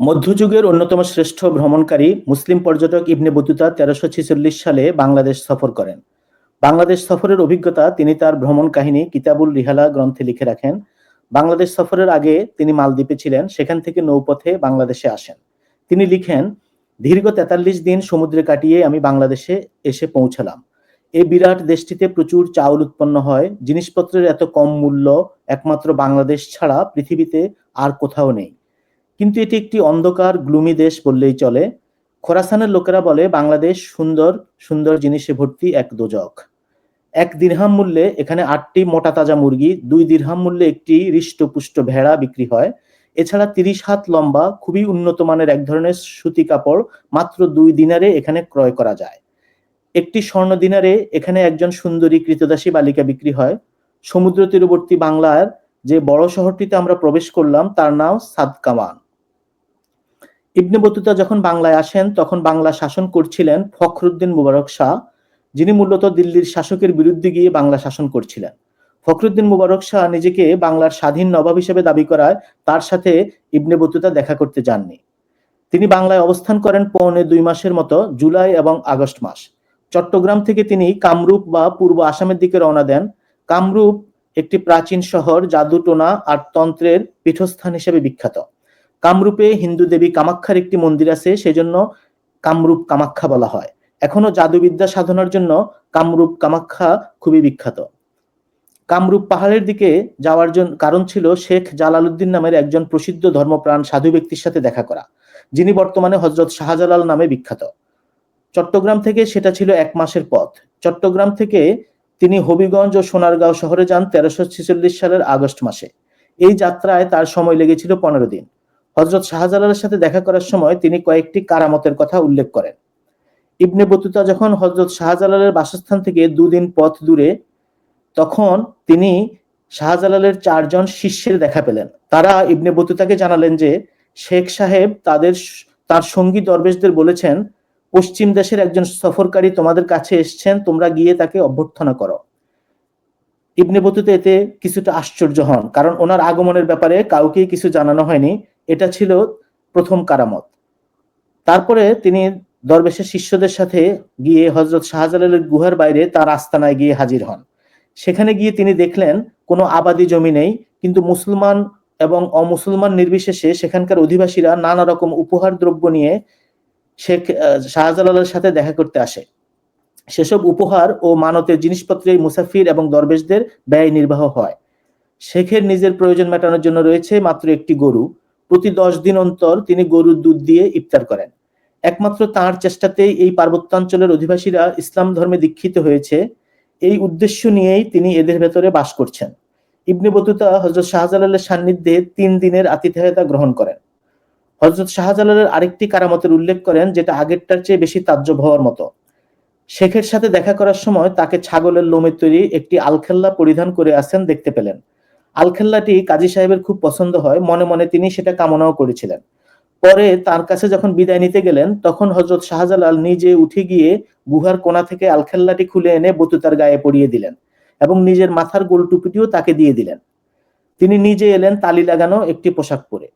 মধ্যযুগের অন্যতম শ্রেষ্ঠ ভ্রমণকারী মুসলিম পর্যটক ইবনে বতুতা তেরোশো ছেচল্লিশ সালে বাংলাদেশ সফর করেন। বাংলাদেশ সফরের অভিজ্ঞতা তিনি তার ভ্রমণ কাহিনী কিতাবুল রিহালা গ্রন্থে লিখে রাখেন। বাংলাদেশ সফরের আগে তিনি মালদ্বীপে ছিলেন, সেখান থেকে নৌপথে বাংলাদেশে আসেন। তিনি লিখেন, দীর্ঘ তেতাল্লিশ দিন সমুদ্রে কাটিয়ে আমি বাংলাদেশে এসে পৌঁছালাম। এই বিরাট দেশটিতে প্রচুর চাউল উৎপন্ন হয়, জিনিসপত্রের এত কম মূল্য, একমাত্র বাংলাদেশ ছাড়া পৃথিবীতে আর কোথাও নেই। কিন্তু এটি একটি অন্ধকার, গ্লুমি দেশ বললেই চলে। খোরাসানের লোকেরা বলে, বাংলাদেশ সুন্দর সুন্দর জিনিসে ভর্তি এক দোজক। এক দিরহাম মূল্যে এখানে আটটি মোটা তাজা মুরগি, দুই দিরহাম মূল্যে একটি হৃষ্টপুষ্ট ভেড়া বিক্রি হয়। এছাড়া তিরিশ হাত লম্বা, খুবই উন্নত মানের এক ধরনের সুতি কাপড় মাত্র দুই দিনারে এখানে ক্রয় করা যায়। একটি স্বর্ণ দিনারে এখানে একজন সুন্দরী কৃতদাসী বালিকা বিক্রি হয়। সমুদ্র তীরবর্তী বাংলার যে বড় শহরটিতে আমরা প্রবেশ করলাম, তার নাম সাদকামান ইবনে বতুতা যখন বাংলায় আসেন, তখন বাংলা শাসন করছিলেন ফখরুদ্দিন মুবারক শাহ, যিনি মূলত দিল্লির শাসকের বিরুদ্ধে গিয়ে বাংলা শাসন করছিলেন। ফখরুদ্দিন মুবারক শাহ নিজেকে বাংলার স্বাধীন নবাব হিসেবে দাবি করায় তার সাথে ইবনে বতুতা দেখা করতে যাননি। তিনি বাংলায় অবস্থান করেন পৌনে দুই মাসের মতো, জুলাই এবং আগস্ট মাস। চট্টগ্রাম থেকে তিনি কামরূপ বা পূর্ব আসামের দিকে রওনা দেন। কামরূপ একটি প্রাচীন শহর, জাদুটোনা আর তন্ত্রের পীঠস্থান হিসেবে বিখ্যাত। কামরূপে হিন্দু দেবী কামাক্ষার একটি মন্দির আছে, সেজন্য কামরূপ কামাক্ষা বলা হয়। এখনও জাদুবিদ্যা সাধনার জন্য কামরূপ কামাক্ষা খুবই বিখ্যাত। কামরূপ পাহাড়ের দিকে যাওয়ার জন্য কারণ ছিল শেখ জালালউদ্দিন নামের একজন প্রসিদ্ধ ধর্মপ্রাণ সাধু ব্যক্তির সাথে দেখা করা, যিনি বর্তমানে হজরত শাহজালাল নামে বিখ্যাত। চট্টগ্রাম থেকে সেটা ছিল এক মাসের পথ। চট্টগ্রাম থেকে তিনি হবিগঞ্জ ও সোনারগাঁও শহরে যান তেরোশো ছেচল্লিশ সালের আগস্ট মাসে। এই যাত্রায় তার সময় লেগেছিল পনেরো দিন। হজরত শাহজালালের সাথে দেখা করার সময় তিনি কয়েকটি কারামতের কথা উল্লেখ করেন। ইবনে বতুতা যখন হজরত শাহজালালের বাসস্থান থেকে দুদিন পথ দূরে, তখন তিনি শাহজালালের চারজন শিষ্যের দেখা পেলেন। তারা ইবনে বতুতাকে জানালেন যে, শেখ সাহেব তাদের তার সঙ্গী দরবেশদের বলেছেন, পশ্চিম দেশের একজন সফরকারী তোমাদের কাছে এসছেন, তোমরা গিয়ে তাকে অভ্যর্থনা করো। ইবনে বতুতা এতে কিছুটা আশ্চর্য হন, কারণ ওনার আগমনের ব্যাপারে কাউকে কিছু জানানো হয়নি। এটা ছিল প্রথম কারামত। তারপরে তিনি দরবেশের শিষ্যদের সাথে গিয়ে হজরত শাহজালালের গুহার বাইরে তার আস্তানায় গিয়ে হাজির হন। সেখানে গিয়ে তিনি দেখলেন, কোনো আবাদি জমি নেই, কিন্তু মুসলমান এবং অমুসলমান নির্বিশেষে সেখানকার অধিবাসীরা নানা রকম উপহার দ্রব্য নিয়ে শেখ শাহজালালের সাথে দেখা করতে আসে। সেসব উপহার ও মানতের জিনিসপত্রে মুসাফির এবং দরবেশদের ব্যয় নির্বাহ হয়। শেখের নিজের প্রয়োজন মেটানোর জন্য রয়েছে মাত্র একটি গরু। প্রতি দশ দিন অন্তর তিনি গরুর দুধ দিয়ে ইফতার করেন। একমাত্র তার চেষ্টাতেই এই পার্বত্যাঞ্চলের অধিবাসীরা ইসলাম ধর্মে দীক্ষিত হয়েছে। এই উদ্দেশ্য নিয়েই তিনি এদের ভেতরে বাস করছেন। ইবনে বতুতা হজরত শাহজালালের সান্নিধ্যে তিন দিনের আতিথেয়তা গ্রহণ করেন। হজরত শাহজালালের আরেকটি কারামতের উল্লেখ করেন, যেটা আগেরটার চেয়ে বেশি তাজ্জব হওয়ার মতো। শেখের সাথে দেখা করার সময় তাকে ছাগলের লোমের তৈরি একটি আলখেল্লা পরিধান করে আসেন, দেখতে পেলেন। আলখেল্লাটি কাজী সাহেবের খুব পছন্দ হয়, মনে মনে তিনি সেটা কামনাও করেছিলেন। পরে তার কাছে যখন বিদায় নিতে গেলেন, তখন হজরত শাহজালাল নিজে উঠে গিয়ে গুহার কোনা থেকে আলখেল্লাটি খুলে এনে বতুতার গায়ে পরিয়ে দিলেন এবং নিজের মাথার গোল টুপিটিও তাকে দিয়ে দিলেন। তিনি নিজে এলেন তালি লাগানো একটি পোশাক পরে।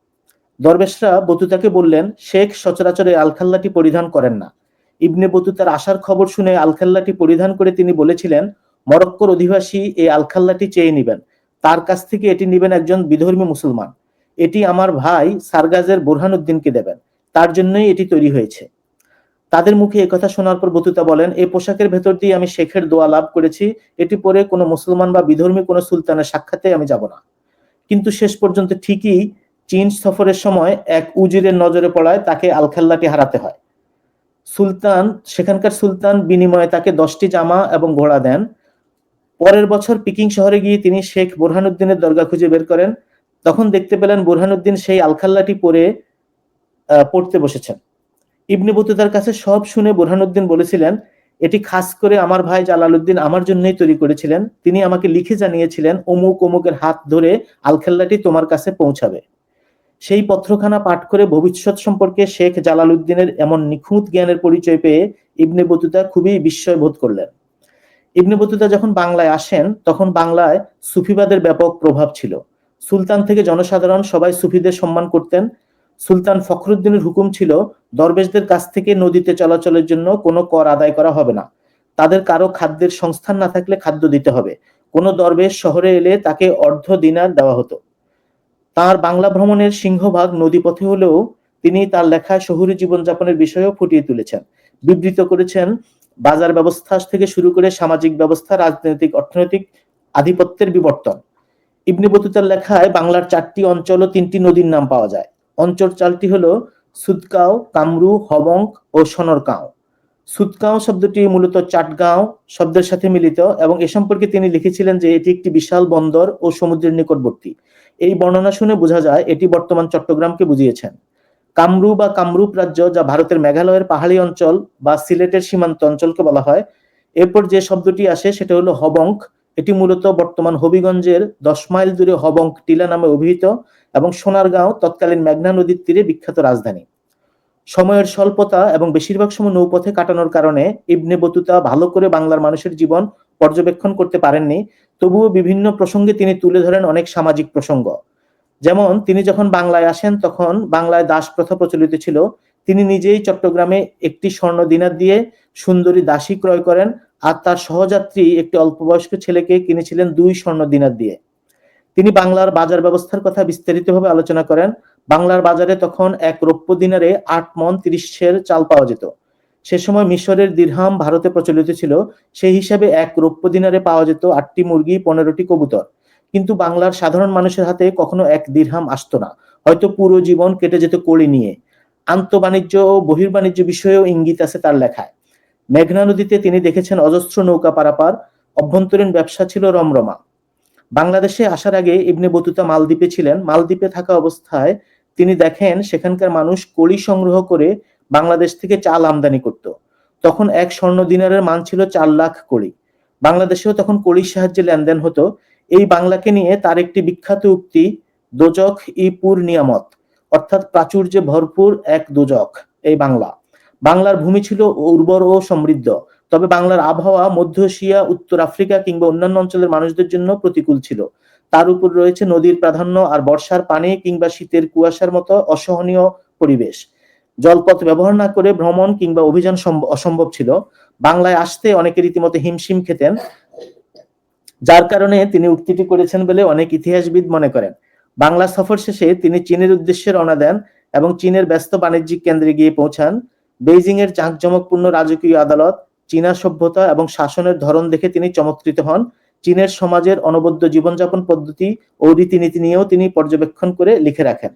দরবেশরা বতুতাকে বললেন, শেখ, সচরাচরে আলখাল্লাটি পরিধান করেন না। ইবনে বতুতার আসার খবর শুনে আলখাল্লাটি পরিধান করে তিনি বলেছিলেন, মরক্কোর অধিবাসী এই আলখাল্লাটি চেয়ে নিবেন। তার কাছ থেকে এটি নিবেন একজন বিধর্মী মুসলমান। এটি আমার ভাই সারগাজের বোরহানুদ্দিনকে দেবেন। তার জন্যই এটি তৈরি হয়েছে। তাদের মুখে কথা শোনার পর বতুতা বলেন এই পোশাকের ভেতর দিয়ে আমি শেখের দোয়া লাভ করেছি। এটি পরে কোনো মুসলমান বা বিধর্মী কোনো সুলতানের সাক্ষাতে আমি যাব না। কিন্তু শেষ পর্যন্ত ঠিকই চীন সফরের সময় এক উজিরের নজরে পড়ায় তাকে আলখাল্লাটি হারাতে হয়। সুলতান, সেখানকার সুলতান বিনিময়ে তাকে দশটি জামা এবং ঘোড়া দেন। পরের বছর পিকিং শহরে গিয়ে তিনি শেখ বোরহানুদ্দিনের দরগা খুঁজে বের করেন। তখন দেখতে পেলেন বোরহানুদ্দিন সেই আলখাল্লাটি পরে পড়তে বসেছেন। ইবনে বতুতার কাছে সব শুনে বোরহানুদ্দিন বলেছিলেন, এটি খাস করে আমার ভাই জালালউদ্দিন আমার জন্যই তৈরি করেছিলেন। তিনি আমাকে লিখে জানিয়েছিলেন, অমুক অমুকের হাত ধরে আলখাল্লাটি তোমার কাছে পৌঁছাবে। সেই পত্রখানা পাঠ করে ভবিষ্যৎ সম্পর্কে শেখ জালালউদ্দিনের এমন নিখুঁত জ্ঞানের পরিচয় পেয়ে ইবনে বতুতা খুবই বিস্ময় বোধ করলেন। ইবনে বতুতা যখন বাংলায় আসেন, তখন বাংলায় সুফিবাদের ব্যাপক প্রভাব ছিল। সুলতান থেকে জনসাধারণ সবাই সুফিদের সম্মান করতেন। সুলতান ফখরুদ্দিনের হুকুম ছিল, দরবেশদের কাছ থেকে নদীতে চলাচলের জন্য কোনো কর আদায় করা হবে না। তাদের কারও খাদ্যের সংস্থান না থাকলে খাদ্য দিতে হবে। কোনো দরবেশ শহরে এলে তাকে অর্ধ দিনার দেওয়া হতো। তার বাংলা ভ্রমণের সিংহভাগ নদীপথে হলেও তিনি তার লেখায় শহুরে জীবনযাপনের বিষয়েও ফুটিয়ে তুলেছেন। বিবৃত করেছেন বাজার ব্যবস্থা থেকে শুরু করে সামাজিক ব্যবস্থা, রাজনৈতিক, অর্থনৈতিক আধিপত্যের বিবর্তন। ইবনে বতুতার লেখায় বাংলার চারটি অঞ্চল ও তিনটি নদীর নাম পাওয়া যায়। অঞ্চল চারটি হলো সুদকাও, কামরু হবঙ্ক ও সনরকাও। সুদকাও শব্দটি মূলত চাটগাঁও শব্দের সাথে মিলিত এবং এ সম্পর্কে তিনি লিখেছিলেন যে এটি একটি বিশাল বন্দর ও সমুদ্রের নিকটবর্তী। এই বর্ণনা শুনে বোঝা যায় এটি বর্তমান চট্টগ্রামকে বুঝিয়েছেন। কামরু বা কামরূপ রাজ্য যা ভারতের মেঘালয়ের পাহাড়ি অঞ্চল বা সিলেটের সীমান্ত অঞ্চলকে বলা হয়। এরপর যে শব্দটি আসে সেটা হলো হবঙ্ক। এটি মূলত বর্তমান হবিগঞ্জের দশ মাইল দূরে হবঙ্ক টিলা নামে অভিহিত এবং সোনারগাঁও তৎকালীন মেঘনা নদীর তীরে বিখ্যাত রাজধানী। সময়ের স্বল্পতা এবং বেশিরভাগ সময় নৌপথে কাটানোর কারণে ইবনে বতুতা ভালো করে বাংলার মানুষের জীবন পর্যবেক্ষণ করতে পারেননি। তবুও বিভিন্ন প্রসঙ্গে তিনি তুলে ধরেন অনেক সামাজিক প্রসঙ্গ। যেমন তিনি যখন বাংলায় আসেন, তখন বাংলায় দাস প্রথা প্রচলিত ছিল। তিনি নিজেই চট্টগ্রামে একটি স্বর্ণ দিনার দিয়ে সুন্দরী দাসী ক্রয় করেন আর তার সহযাত্রী একটি অল্পবয়স্ক ছেলেকে কিনেছিলেন দুই স্বর্ণ দিনার দিয়ে। তিনি বাংলার বাজার ব্যবস্থার কথা বিস্তারিতভাবে আলোচনা করেন। বাংলার বাজারে তখন এক রৌপ্য দিনারে আট মন তিরিশের চাল পাওয়া যেত। সে সময় মিশরের দিরহাম ভারতে প্রচলিত ছিল। সেই হিসাবে এক রৌপ্য দিনারে পাওয়া যেত আটটি মুরগি, পনেরোটি কবুতর। কিন্তু বাংলার সাধারণ মানুষের হাতে কখনো এক দিরহাম আসতো না। হয়তো পুরো জীবন কেটে যেত কড়ি নিয়ে। আন্তঃবাণিজ্য ও বহির্বাণিজ্য বিষয়েও ইঙ্গিত আছে তার লেখায়। মেঘনা নদীতে তিনি দেখেছেন অজস্র নৌকা পারাপার, অভ্যন্তরীণ ব্যবসা ছিল রমরমা। বাংলাদেশে আসার আগে ইবনে বতুতা মালদ্বীপে ছিলেন। মালদ্বীপে থাকা অবস্থায় তিনি দেখেন সেখানকার মানুষ কড়ি সংগ্রহ করে বাংলাদেশ থেকে চাল আমদানি করত। তখন এক স্বর্ণ দিনারের মান ছিল চার লাখ কড়ি বাংলাদেশেও তখন কড়ির সাহায্যে লেনদেন হতো। এই বাংলাকে নিয়ে তার একটি বিখ্যাত উক্তি দোজক ই পুর নিয়ামত অর্থাৎ প্রাচুর্যে ভরপুর এক দোজক এই বাংলা। বাংলার ভূমি ছিল উর্বর ও সমৃদ্ধ, তবে বাংলার আবহাওয়া মধ্য এশিয়া, উত্তর আফ্রিকা কিংবা অন্যান্য অঞ্চলের মানুষদের জন্য প্রতিকূল ছিল। তার উপর রয়েছে নদীর প্রাধান্য আর বর্ষার পানি কিংবা শীতের কুয়াশার মতো অসহনীয় পরিবেশ। জলপথ ব্যবহার না করে ভ্রমণ কিংবা অভিযান অসম্ভব ছিল। বাংলায় আসতে অনেকে রীতিমতো হিমশিম খেতেন যার কারণে তিনি উক্তিটি করেছেন বলে অনেক ইতিহাসবিদ মনে করেন। বাংলা সফর শেষে তিনি চীনের উদ্দেশ্যে রওনা দেন এবং চীনের ব্যস্ত বাণিজ্যিক কেন্দ্রে গিয়ে পৌঁছান। বেইজিং এর জাঁকজমকপূর্ণ রাজকীয় আদালত, চীনা সভ্যতা এবং শাসনের ধরন দেখে তিনি চমৎকৃত হন। চীনের সমাজের অনবদ্য জীবনযাপন পদ্ধতি ও রীতিনীতি নিয়েও তিনি পর্যবেক্ষণ করে লিখে রাখেন।